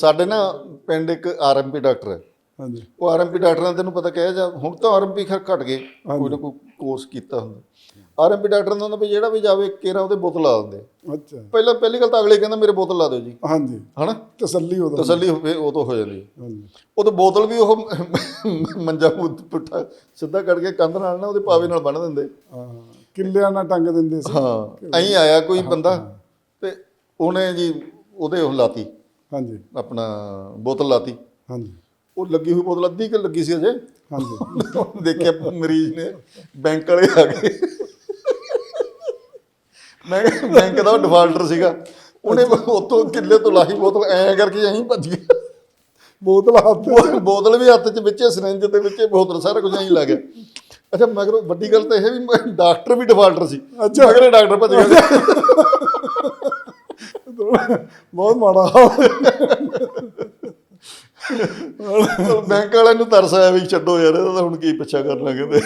ਸਾਡੇ ਨਾ ਪਿੰਡ ਇੱਕ ਆਰਐਮਪੀ ਡਾਕਟਰ ਹੈ। ਹਾਂਜੀ। ਉਹ ਆਰਐਮਪੀ ਡਾਕਟਰਾਂ ਤੈਨੂੰ ਪਤਾ ਕਹਿ ਜਾ ਹੁਣ ਤਾਂ ਆਰਐਮਪੀ ਖਰ ਘਟ ਗਏ ਕੋਈ ਨਾ ਕੋਈ ਕੋਰਸ ਕੀਤਾ ਹੁੰਦਾ। ਆਰਐਮਪੀ ਡਾਕਟਰ ਦਾ ਹੁੰਦਾ ਵੀ ਜਿਹੜਾ ਵੀ ਜਾਵੇ ਕੇਰਾ ਉਹਦੇ ਬੋਤਲ ਲਾ ਦਿੰਦੇ ਅੱਛਾ। ਪਹਿਲਾਂ ਪਹਿਲੀ ਗੱਲ ਤਾਂ ਅਗਲੇ ਕਹਿੰਦਾ ਮੇਰੇ ਬੋਤਲ ਲਾ ਦਿਓ ਜੀ। ਹਾਂਜੀ। ਹਨਾ? ਤਸੱਲੀ ਉਹਦਾ। ਤਸੱਲੀ ਹੋਵੇ ਉਹ ਤੋਂ ਹੋ ਜਾਂਦੀ ਹਾਂਜੀ। ਉਹ ਤਾਂ ਬੋਤਲ ਵੀ ਉਹ ਮੰਜਾ ਪੁੱਠਾ ਸਿੱਧਾ ਕੱਢ ਕੇ ਕੰਧ ਨਾਲ ਨਾ ਉਹਦੇ ਪਾਵੇ ਨਾਲ ਬੰਨ ਦਿੰਦੇ। ਹਾਂ ਕਿੱਲਿਆਂ ਨਾਲ ਟੰਗ ਦਿੰਦੇ ਸੀ। ਹਾਂ ਐਂ ਆਇਆ ਕੋਈ ਬੰਦਾ ਤੇ ਉਹਨੇ ਜੀ ਉਹਦੇ ਉਹ ਲਾਤੀ। ਹਾਂਜੀ। ਆਪਣਾ ਬੋਤਲ ਲਾਤੀ। ਹਾਂਜੀ। ਉਹ ਲੱਗੀ ਹੋਈ ਬੋਤਲ ਅੱਧੀ ਕਿ ਲੱਗੀ ਸੀ ਅਜੇ? ਹਾਂਜੀ। ਦੇਖਿਆ ਮਰੀਜ਼ ਨੇ ਬੈਂਕ ਵਾਲੇ ਆ ਗਏ। ਮੈਂ ਬੈਂਕ ਦਾ ਡਿਫਾਲਟਰ ਸੀਗਾ। ਉਹਨੇ ਉਤੋਂ ਕਿੱਲੇ ਤੋਂ ਲਾਹੀ ਬੋਤਲ ਐਂ ਕਰਕੇ ਐਂ ਭੱਜ ਗਿਆ ਬੋਤਲ ਹੱਥ ਬੋਤਲ ਵੀ ਹੱਥ 'ਚ ਵਿੱਚੇ ਸਿਰੰਜ ਦੇ ਵਿੱਚੇ ਬੋਤਲ ਸਾਰਾ ਕੁਝ ਐਂ ਲੱਗ ਗਿਆ ਅੱਛਾ ਮਗਰ ਵੱਡੀ ਗੱਲ ਤਾਂ ਇਹ ਵੀ ਡਾਕਟਰ ਵੀ ਡਿਫਾਲਟਰ ਸੀ। ਅੱਛਾ। ਮਗਰੇ ਡਾਕਟਰ ਭੱਜ ਗਿਆ। ਬਹੁਤ ਮਾੜਾ ਹਾਲ। ਬੈਂਕ ਵਾਲਿਆਂ ਨੂੰ ਤਰਸ ਆਇਆ ਵੀ ਛੱਡੋ ਯਾਰ ਇਹਦਾ ਤਾਂ ਹੁਣ ਕੀ ਪਿੱਛਾ ਕਰਨਾ ਕਹਿੰਦੇ